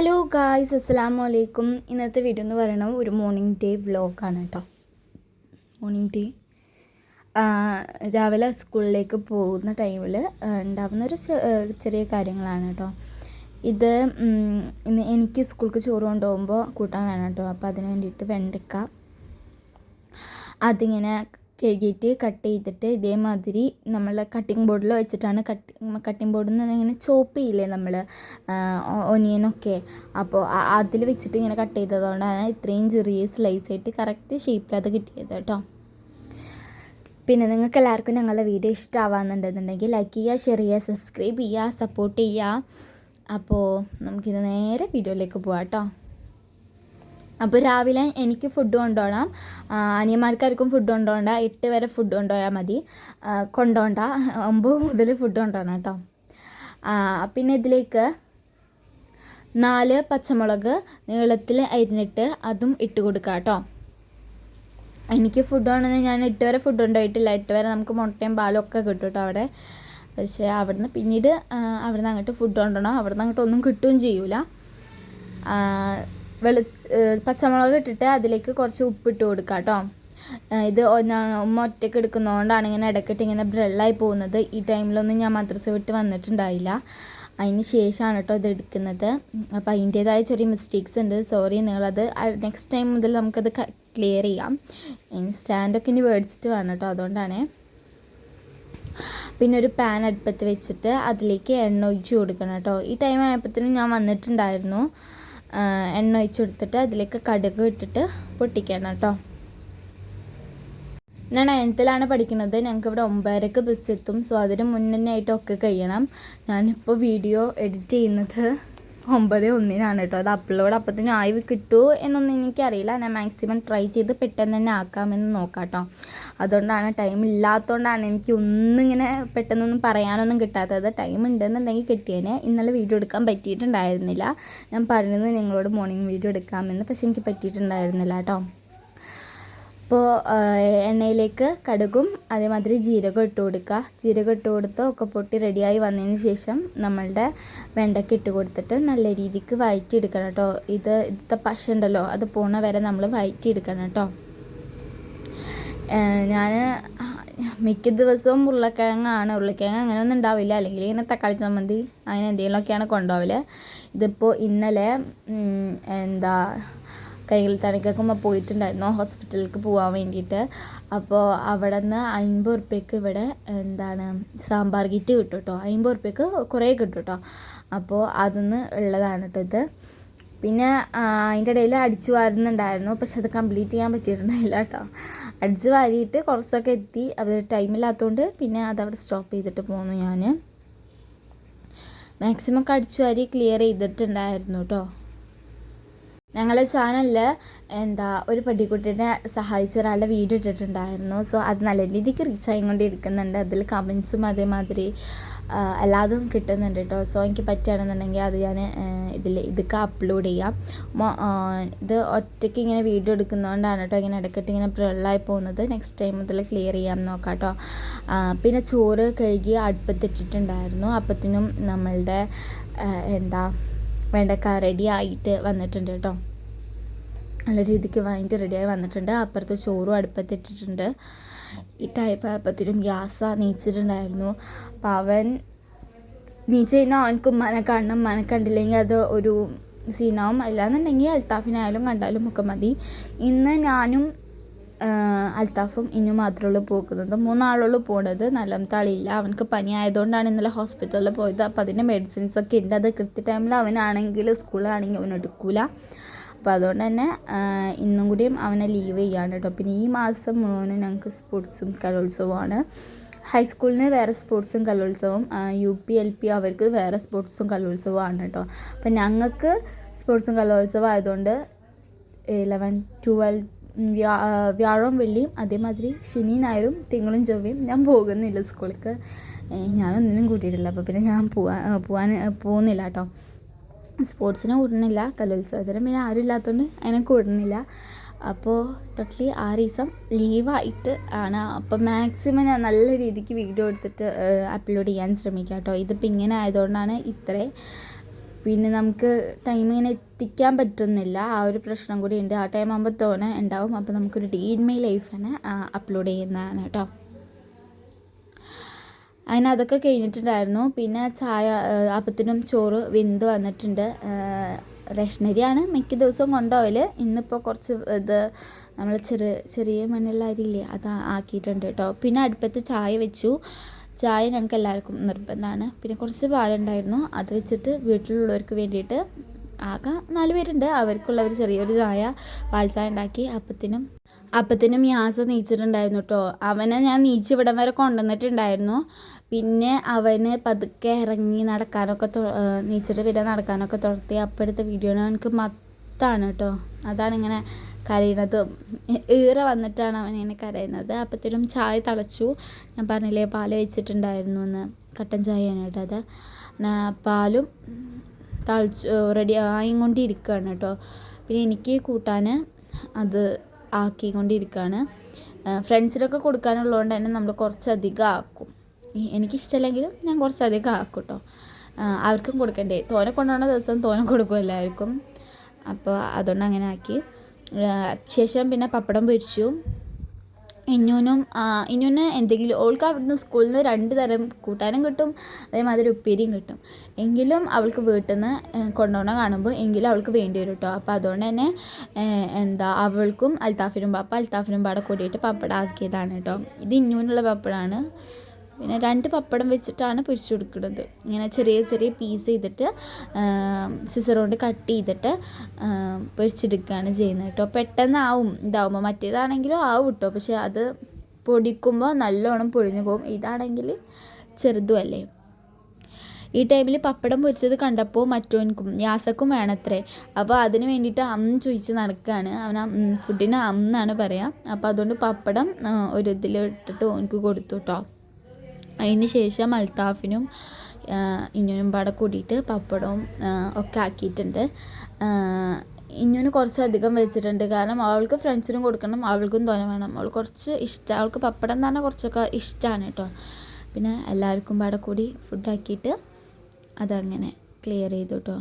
Hello guys അസ്സലാമു അലൈക്കും ഇന്നത്തെ വീഡിയോ എന്ന് പറയുന്നത് ഒരു മോർണിംഗ് ഡേ വ്ലോഗാണ് കേട്ടോ മോർണിംഗ് ഡേ രാവിലെ സ്കൂളിലേക്ക് പോകുന്ന ടൈമിൽ ഉണ്ടാകുന്ന ഒരു ചെറിയ കാര്യങ്ങളാണ് കേട്ടോ ഇത് എനിക്ക് സ്കൂൾക്ക് ചോറ് കൊണ്ടുപോകുമ്പോൾ കൂട്ടാൻ വേണം കേട്ടോ അപ്പോൾ അതിന് വേണ്ടിയിട്ട് വെണ്ടക്ക അതിങ്ങനെ കഴുകിയിട്ട് കട്ട് ചെയ്തിട്ട് ഇതേമാതിരി നമ്മൾ കട്ടിംഗ് ബോർഡിൽ വെച്ചിട്ടാണ് കട്ട് കട്ടിംഗ് ബോർഡിൽ നിന്ന് ഇങ്ങനെ ചോപ്പ് ചെയ്യില്ലേ നമ്മൾ ഒനിയനൊക്കെ അപ്പോൾ അതിൽ വെച്ചിട്ട് ഇങ്ങനെ കട്ട് ചെയ്തതുകൊണ്ടാണ് ഇത്രയും ചെറിയ സ്ലൈസ് ആയിട്ട് കറക്റ്റ് ഷേപ്പിൽ അത് കിട്ടിയത് കേട്ടോ. പിന്നെ നിങ്ങൾക്ക് എല്ലാവർക്കും ഞങ്ങളുടെ വീഡിയോ ഇഷ്ടമാവാന്നുണ്ടെന്നുണ്ടെങ്കിൽ ലൈക്ക് ചെയ്യുക ഷെയർ ചെയ്യുക സബ്സ്ക്രൈബ് ചെയ്യുക സപ്പോർട്ട് ചെയ്യുക. അപ്പോൾ നമുക്കിത് നേരെ വീഡിയോയിലേക്ക് പോവാം കേട്ടോ. അപ്പോൾ രാവിലെ എനിക്ക് ഫുഡ് കൊണ്ടുപോകണം. അനിയന്മാർക്കാർക്കും ഫുഡ് കൊണ്ടുപോകണ്ട. എട്ട് വരെ ഫുഡ് കൊണ്ടുപോയാൽ മതി. കൊണ്ടുപോകണ്ട. ഒമ്പത് മുതൽ ഫുഡ് കൊണ്ടുപോകണം കേട്ടോ. പിന്നെ ഇതിലേക്ക് നാല് പച്ചമുളക് നീളത്തിൽ അരിഞ്ഞിട്ട് അതും ഇട്ട് കൊടുക്കുക കേട്ടോ. എനിക്ക് ഫുഡ് കൊണ്ടുവന്ന് ഞാൻ എട്ട് വരെ ഫുഡ് ഉണ്ടായിട്ടില്ല എട്ട് വരെ നമുക്ക് മുട്ടയും പാലും ഒക്കെ കിട്ടും കേട്ടോ അവിടെ. പക്ഷേ അവിടുന്ന് പിന്നീട് അവിടുന്ന് അങ്ങോട്ട് ഫുഡ് കൊണ്ടുപോകണം. അവിടുന്ന് അങ്ങോട്ട് ഒന്നും കിട്ടുകയും ചെയ്യൂല. വെളു പച്ചമുളക് ഇട്ടിട്ട് അതിലേക്ക് കുറച്ച് ഉപ്പിട്ട് കൊടുക്കുക കേട്ടോ. ഇത് ഉമ്മ ഒറ്റയ്ക്ക് എടുക്കുന്നതുകൊണ്ടാണ് ഇങ്ങനെ ഇടയ്ക്കിട്ട് ഇങ്ങനെ ബ്രെള്ളായി പോകുന്നത്. ഈ ടൈമിലൊന്നും ഞാൻ മദ്രസ വിട്ട് വന്നിട്ടുണ്ടായില്ല. അതിന് ശേഷമാണ് കേട്ടോ ഇത് എടുക്കുന്നത്. അപ്പോൾ അതിന്റേതായ ചെറിയ മിസ്റ്റേക്സ് ഉണ്ട്. സോറി നിങ്ങളത് നെക്സ്റ്റ് ടൈം മുതൽ നമുക്കത് ക്ലിയർ ചെയ്യാം. സ്റ്റാൻഡൊക്കെ ഇനി മേടിച്ചിട്ട് വേണം കേട്ടോ അതുകൊണ്ടാണ്. പിന്നെ ഒരു പാൻ അടുപ്പത്ത് വെച്ചിട്ട് അതിലേക്ക് എണ്ണ ഒഴിച്ച് കൊടുക്കണം കേട്ടോ. ഈ ടൈം ആയപ്പോഴത്തേനും ഞാൻ വന്നിട്ടുണ്ടായിരുന്നു. എണ്ണ ഒഴിച്ച് കൊടുത്തിട്ട് അതിലേക്ക് കടുക് ഇട്ടിട്ട് പൊട്ടിക്കണം കേട്ടോ. ഞാൻ നയൻത്തിലാണ് പഠിക്കുന്നത്. ഞങ്ങൾക്ക് ഇവിടെ ഒമ്പതരക്ക് ബസ് എത്തും. സോ അതിന് മുന്നേ ആയിട്ടൊക്കെ കഴിയണം. ഞാനിപ്പോൾ വീഡിയോ എഡിറ്റ് ചെയ്യുന്നത്. ഒമ്പത് ഒന്നിനാണ് കേട്ടോ. അത് അപ്ലോഡ് അപ്പത്തിന് ആയി കിട്ടുമോ എന്നൊന്നും എനിക്കറിയില്ല. ഞാൻ മാക്സിമം ട്രൈ ചെയ്ത് പെട്ടെന്ന് തന്നെ ആക്കാമെന്ന് നോക്കാം കേട്ടോ. അതുകൊണ്ടാണ് ടൈം ഇല്ലാത്തതുകൊണ്ടാണ് എനിക്ക് ഒന്നും ഇങ്ങനെ പെട്ടെന്നൊന്നും പറയാനൊന്നും കിട്ടാത്തത്. ടൈം ഉണ്ടെന്നുണ്ടെങ്കിൽ കിട്ടിയതിനെ ഇന്നലെ വീഡിയോ എടുക്കാൻ പറ്റിയിട്ടുണ്ടായിരുന്നില്ല. ഞാൻ പറഞ്ഞത് നിങ്ങളോട് മോർണിംഗ് വീഡിയോ എടുക്കാമെന്ന്. പക്ഷെ എനിക്ക് പറ്റിയിട്ടുണ്ടായിരുന്നില്ല കേട്ടോ. അപ്പോൾ എണ്ണയിലേക്ക് കടുകും അതേമാതിരി ജീരകം ഇട്ട് കൊടുക്കുക ജീരകം ഇട്ട് കൊടുത്ത് ഒക്കെ പൊട്ടി റെഡിയായി വന്നതിന് ശേഷം നമ്മളുടെ വെണ്ടയ്ക്ക ഇട്ട് കൊടുത്തിട്ട് നല്ല രീതിക്ക് വഴറ്റിയെടുക്കണം കേട്ടോ. ഇത് ഇത്ത പശ ഉണ്ടല്ലോ അത് പോണ വരെ നമ്മൾ വഴറ്റിയെടുക്കണം കേട്ടോ. ഞാൻ മിക്ക ദിവസവും ഉരുളക്കിഴങ്ങാണ്. ഉരുളക്കിഴങ്ങ് അങ്ങനെ ഒന്നും ഉണ്ടാവില്ല. അല്ലെങ്കിൽ ഇങ്ങനെ തക്കാളി ചമ്മന്തി അങ്ങനെ എന്തെങ്കിലുമൊക്കെയാണ് കൊണ്ടുപോകൽ ഇതിപ്പോൾ ഇന്നലെ എന്താ കൈകൾ തണിക്കൊക്കെ പോയിട്ടുണ്ടായിരുന്നു. ഹോസ്പിറ്റലിലേക്ക് പോകാൻ വേണ്ടിയിട്ട്. അപ്പോൾ അവിടെ നിന്ന് അമ്പത് ഉറുപ്പ്യക്ക് ഇവിടെ എന്താണ് സാമ്പാർ കിറ്റ് കിട്ടും കേട്ടോ അമ്പത് ഉറുപ്പ്യക്ക് കുറേ കിട്ടും കേട്ടോ അപ്പോൾ അതിന്ന് ഉള്ളതാണ് കേട്ടോ ഇത്. പിന്നെ അതിന്റെ ഇടയിൽ അടിച്ചു വാരുന്നുണ്ടായിരുന്നു. പക്ഷെ അത് കംപ്ലീറ്റ് ചെയ്യാൻ പറ്റിയിട്ടുണ്ടായില്ല കേട്ടോ അടിച്ചു വാരിയിട്ട് കുറച്ചൊക്കെ എത്തി. അത് ടൈമില്ലാത്തതുകൊണ്ട് പിന്നെ അതവിടെ സ്റ്റോപ്പ് ചെയ്തിട്ട് പോന്നു ഞാൻ മാക്സിമം ഒക്കെ അടിച്ചു വാരി ക്ലിയർ ചെയ്തിട്ടുണ്ടായിരുന്നു കേട്ടോ ഞങ്ങളെ ചാനലിൽ എന്താ ഒരു പെട്ടിക്കുട്ടീനെ സഹായിച്ച ഒരാളുടെ വീഡിയോ ഇട്ടിട്ടുണ്ടായിരുന്നു. സോ അത് നല്ല രീതിക്ക് റീച്ച് ആയിക്കൊണ്ടിരിക്കുന്നുണ്ട്. അതിൽ കമൻസും അതേമാതിരി എല്ലാതും കിട്ടുന്നുണ്ട് കേട്ടോ സോ എനിക്ക് പറ്റുകയാണെന്നുണ്ടെങ്കിൽ അത് ഞാൻ ഇതിൽ ഇതൊക്കെ അപ്ലോഡ് ചെയ്യാം. ഇത് ഒറ്റയ്ക്ക് ഇങ്ങനെ വീഡിയോ എടുക്കുന്നതുകൊണ്ടാണ് കേട്ടോ ഇങ്ങനെ ഇടയ്ക്കിട്ട് ഇങ്ങനെ പ്രിള്ളായി പോകുന്നത്. നെക്സ്റ്റ് ടൈം മുതൽ ക്ലിയർ ചെയ്യാൻ നോക്കാം കേട്ടോ പിന്നെ ചോറ് കഴുകി അടുപ്പത്തിട്ടിട്ടുണ്ടായിരുന്നു. അപ്പത്തിനും നമ്മളുടെ എന്താ വെണ്ടക്ക റെഡി ആയിട്ട് വന്നിട്ടുണ്ട് കേട്ടോ നല്ല രീതിക്ക് വാങ്ങിയിട്ട് റെഡിയായി വന്നിട്ടുണ്ട്. അപ്പുറത്ത് ചോറും അടുപ്പത്തിട്ടിട്ടുണ്ട് ഈ ടൈപ്പ് അപ്പത്തിനും ഗ്യാസ നീച്ചിട്ടുണ്ടായിരുന്നു. അപ്പം അവൻ നീച്ച് കഴിഞ്ഞാൽ അവനക്ക് ഉമ്മാനെ കാണണം. ഉമ്മാനെ കണ്ടില്ലെങ്കിൽ അത് ഒരു സീനാവും അല്ലാന്നുണ്ടെങ്കിൽ അൽത്താഫിനായാലും കണ്ടാലും ഒക്കെ മതി. ഇന്ന് ഞാനും അൽത്താഫും ഇനി മാത്രമേ ഉള്ളൂ പോകുന്നത്. മൂന്നാളുള്ളൂ പോണത്. നല്ല തളിയില്ല. അവനക്ക് പനി ആയതുകൊണ്ടാണ് ഇന്നലെ ഹോസ്പിറ്റലിൽ പോയത്. അപ്പോൾ അതിന്റെ മെഡിസിൻസ് ഒക്കെ ഉണ്ട് അത് കൃത്യ ടൈമിൽ അവനാണെങ്കിൽ സ്കൂളാണെങ്കിൽ അവൻ എടുക്കൂല. അപ്പോൾ അതുകൊണ്ട് തന്നെ ഇന്നും കൂടിയും അവനെ ലീവ് ചെയ്യാണ് കേട്ടോ. പിന്നെ ഈ മാസം മുഴുവനും ഞങ്ങൾക്ക് സ്പോർട്സും കലോത്സവമാണ് ഹൈസ്കൂളിന് വേറെ സ്പോർട്സും കലോത്സവം യു പി എൽ പി അവർക്ക് വേറെ സ്പോർട്സും കലോത്സവമാണ് കേട്ടോ. അപ്പം ഞങ്ങൾക്ക് സ്പോർട്സും കലോത്സവം ആയതുകൊണ്ട് ഇലവൻ ട്വൽവ് വ്യാ വ്യാഴവും വെള്ളിയും അതേമാതിരി ശനി ഞായറും തിങ്കളും ചൊവ്വയും ഞാൻ പോകുന്നില്ല സ്കൂളിലേക്ക്. ഞാനൊന്നിനും കൂട്ടിയിട്ടില്ല. അപ്പോൾ പിന്നെ ഞാൻ പോവാൻ പോവാൻ പോകുന്നില്ല കേട്ടോ. സ്പോർട്സിനെ കൂടണില്ല കലോത്സവത്തിന് പിന്നെ ആരും ഇല്ലാത്തതുകൊണ്ട് അതിനെ കൂടണില്ല അപ്പോൾ ടോട്ടലി ആ ദിവസം ലീവായിട്ട് ആണ്. അപ്പോൾ മാക്സിമം ഞാൻ നല്ല രീതിക്ക് വീഡിയോ എടുത്തിട്ട് അപ്ലോഡ് ചെയ്യാൻ ശ്രമിക്കാം കേട്ടോ ഇതിപ്പോൾ ഇങ്ങനെ ആയതുകൊണ്ടാണ് ഇത്രേ പിന്നെ നമുക്ക് ടൈം ഇങ്ങനെ എത്തിക്കാൻ പറ്റുന്നില്ല. ആ ഒരു പ്രശ്നം കൂടി ഉണ്ട്. ആ ടൈം ആകുമ്പോൾ തോനെ ഉണ്ടാവും. അപ്പോൾ നമുക്കൊരു ഡേ ഇൻ മൈ ലൈഫാണ് തന്നെ അപ്ലോഡ് ചെയ്യുന്നതാണ് കേട്ടോ അങ്ങനെ അതൊക്കെ കഴിഞ്ഞിട്ടുണ്ടായിരുന്നു. പിന്നെ ചായ അപ്പത്തിനും ചോറ് വെന്ത് വന്നിട്ടുണ്ട്. റേഷനരിയാണ് മിക്ക ദിവസവും കൊണ്ടുപോയിൽ ഇന്നിപ്പോൾ കുറച്ച് ഇത് നമ്മൾ ചെറിയ ചെറിയ മണ്ണുള്ള അരിയില്ലേ അത് ആക്കിയിട്ടുണ്ട് കേട്ടോ പിന്നെ അടുപ്പത്ത് ചായ വെച്ചു. ചായ ഞങ്ങൾക്ക് എല്ലാവർക്കും നിർബന്ധമാണ്. പിന്നെ കുറച്ച് പാലുണ്ടായിരുന്നു. അത് വെച്ചിട്ട് വീട്ടിലുള്ളവർക്ക് വേണ്ടിയിട്ട് ആകെ നാല് പേരുണ്ട്. അവർക്കുള്ള ഒരു ചെറിയൊരു ചായ പാൽ ചായ ഉണ്ടാക്കി. അപ്പത്തിനും അപ്പത്തിനും യാസ നീച്ചിട്ടുണ്ടായിരുന്നു കേട്ടോ അവനെ ഞാൻ നീച്ച് ഇവിടം വരെ കൊണ്ടുവന്നിട്ടുണ്ടായിരുന്നു. പിന്നെ അവന് പതുക്കെ ഇറങ്ങി നടക്കാനൊക്കെ നീച്ചിട്ട് പിന്നെ നടക്കാനൊക്കെ തുടർത്തി. അപ്പോഴത്തെ വീഡിയോ എനിക്ക് മത്താണ് കേട്ടോ. അതാണ് ഇങ്ങനെ കരയണതും ഈറ വന്നിട്ടാണ് അവൻ ഇങ്ങനെ കരയുന്നത്. അപ്പത്തേനും ചായ തളച്ചു. ഞാൻ പറഞ്ഞില്ലേ പാൽ വെച്ചിട്ടുണ്ടായിരുന്നു എന്ന് കട്ടൻ ചായയാണ് കേട്ടോ അത്. പാലും തളച്ച് റെഡി ആയിക്കൊണ്ടിരിക്കുകയാണ് കേട്ടോ. പിന്നെ എനിക്ക് കൂട്ടാൻ അത് ആക്കിക്കൊണ്ടിരിക്കുകയാണ്. ഫ്രണ്ട്സിനൊക്കെ കൊടുക്കാനുള്ളതുകൊണ്ട് തന്നെ നമ്മൾ കുറച്ചധികം ആക്കും. എനിക്കിഷ്ടമല്ലെങ്കിലും ഞാൻ കുറച്ചധികം ആക്കും കേട്ടോ. അവർക്കും കൊടുക്കണ്ടേ. തോനെ കൊണ്ടുപോകുന്ന ദിവസം തോനെ കൊടുക്കും എല്ലാവർക്കും. അപ്പോൾ അതുകൊണ്ട് അങ്ങനെ ആക്കി. ശേഷം പിന്നെ പപ്പടം പൊരിച്ചു. ഇന്നൂനും ഇന്നൂന് എന്തെങ്കിലും ഓൾക്ക് അവിടുന്ന് സ്കൂളിൽ നിന്ന് രണ്ട് തരം കൂട്ടാനും കിട്ടും അതേമാതിരി ഉപ്പേരിയും കിട്ടും. എങ്കിലും അവൾക്ക് വീട്ടിൽ നിന്ന് കൊണ്ടുപോകണ കാണുമ്പോൾ എങ്കിലും അവൾക്ക് വേണ്ടി വരും കേട്ടോ. അപ്പോൾ അതുകൊണ്ട് തന്നെ എന്താ അവൾക്കും അൽത്താഫിനും പാപ്പ അൽത്താഫിനും പാടെ കൂടിയിട്ട് പപ്പടം ആക്കിയതാണ് കേട്ടോ. ഇത് ഇന്നൂനുള്ള പപ്പടമാണ്. പിന്നെ രണ്ട് പപ്പടം വെച്ചിട്ടാണ് പൊരിച്ചെടുക്കുന്നത്. ഇങ്ങനെ ചെറിയ ചെറിയ പീസ് ചെയ്തിട്ട് സിസർ കൊണ്ട് കട്ട് ചെയ്തിട്ട് പൊരിച്ചെടുക്കുകയാണ് ചെയ്യുന്നത് കേട്ടോ. പെട്ടെന്നാവും ഇതാവുമ്പോൾ മറ്റേതാണെങ്കിലും ആവും കേട്ടോ. പക്ഷേ അത് പൊടിക്കുമ്പോൾ നല്ലോണം പൊടിഞ്ഞു പോകും. ഇതാണെങ്കിൽ ചെറുതുമല്ലേ ഈ ടൈമിൽ പപ്പടം പൊരിച്ചത് കണ്ടപ്പോൾ മറ്റോനിക്കും യാസക്കും വേണത്രേ. അപ്പോൾ അതിന് വേണ്ടിയിട്ട് അന്ന് ചോദിച്ച് നടക്കുകയാണ് അവൻ ഫുഡിന് അന്നാണ് പറയുക അപ്പോൾ അതുകൊണ്ട് പപ്പടം ഒരു ഇതിലിട്ടിട്ട് എനിക്ക് കൊടുത്തു കേട്ടോ. അതിന് ശേഷം അൽത്താഫിനും ഇന്നുനും പാടെ കൂടിയിട്ട് പപ്പടവും ഒക്കെ ആക്കിയിട്ടുണ്ട്. ഇന്നുന് കുറച്ചധികം വെച്ചിട്ടുണ്ട്. കാരണം അവൾക്ക് ഫ്രണ്ട്സിനും കൊടുക്കണം അവൾക്കും തോന്നെ വേണം. അവൾ കുറച്ച് ഇഷ്ടം അവൾക്ക് പപ്പടം എന്ന് പറഞ്ഞാൽ കുറച്ചൊക്കെ ഇഷ്ടമാണ് കേട്ടോ. പിന്നെ എല്ലാവർക്കും പാടെ കൂടി ഫുഡാക്കിയിട്ട് അതങ്ങനെ ക്ലിയർ ചെയ്തു കേട്ടോ.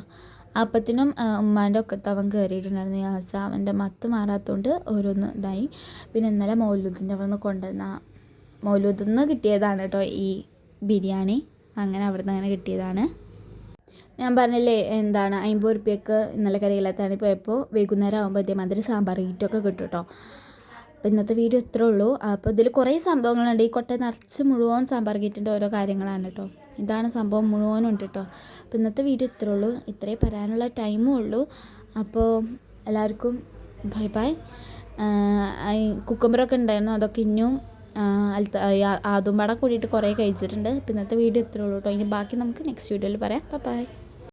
അപ്പത്തിനും ഉമ്മാന്റെ ഒക്കെ തവൻ കയറിയിട്ടുണ്ടായിരുന്നു യാസ അവന്റെ മത്ത് മാറാത്തതുകൊണ്ട് ഓരോന്ന് ഇതായി. പിന്നെ ഇന്നലെ മൗലൂദിന്റെ അവിടെ നിന്ന് കൊണ്ടുവന്ന മൗലൂദിൽ നിന്ന് കിട്ടിയതാണ് കേട്ടോ ഈ ബിരിയാണി. അങ്ങനെ അവിടെ നിന്ന് അങ്ങനെ കിട്ടിയതാണ്. ഞാൻ പറഞ്ഞില്ലേ എന്താണ് അമ്പത് റുപ്യക്ക് ഇന്നലെ കറിയില്ലാത്താണ് പോയപ്പോൾ വൈകുന്നേരം ആകുമ്പോൾ ഇതേമാതിരി സാമ്പാർ ഈറ്റൊക്കെ കിട്ടും കേട്ടോ. അപ്പോൾ ഇന്നത്തെ വീഡിയോ ഇത്രേ ഉള്ളൂ. അപ്പോൾ ഇതിൽ കുറേ സംഭവങ്ങളുണ്ട്. ഈ കൊട്ട നിറച്ച് മുഴുവൻ സാമ്പാർ കീറ്റിന്റെ ഓരോ കാര്യങ്ങളാണ് കേട്ടോ. ഇതാണ് സംഭവം മുഴുവനും ഉണ്ട് കേട്ടോ. അപ്പോൾ ഇന്നത്തെ വീഡിയോ ഇത്രേ ഉള്ളൂ. ഇത്രേ പറയാനുള്ള ടൈമും ഉള്ളൂ. അപ്പോൾ എല്ലാവർക്കും ബൈ ബൈ. കുക്കുമ്പറൊക്കെ ഉണ്ടായിരുന്നു? അതൊക്കെ ഇനിയും ആദുംപാട കൂടിയിട്ട് കുറേ കഴിച്ചിട്ടുണ്ട്. ഇപ്പം ഇന്നത്തെ വീഡിയോ ഇത്രേ ഉള്ളൂ കേട്ടോ. ഇനി ബാക്കി നമുക്ക് നെക്സ്റ്റ് വീഡിയോയിൽ പറയാം. ബൈ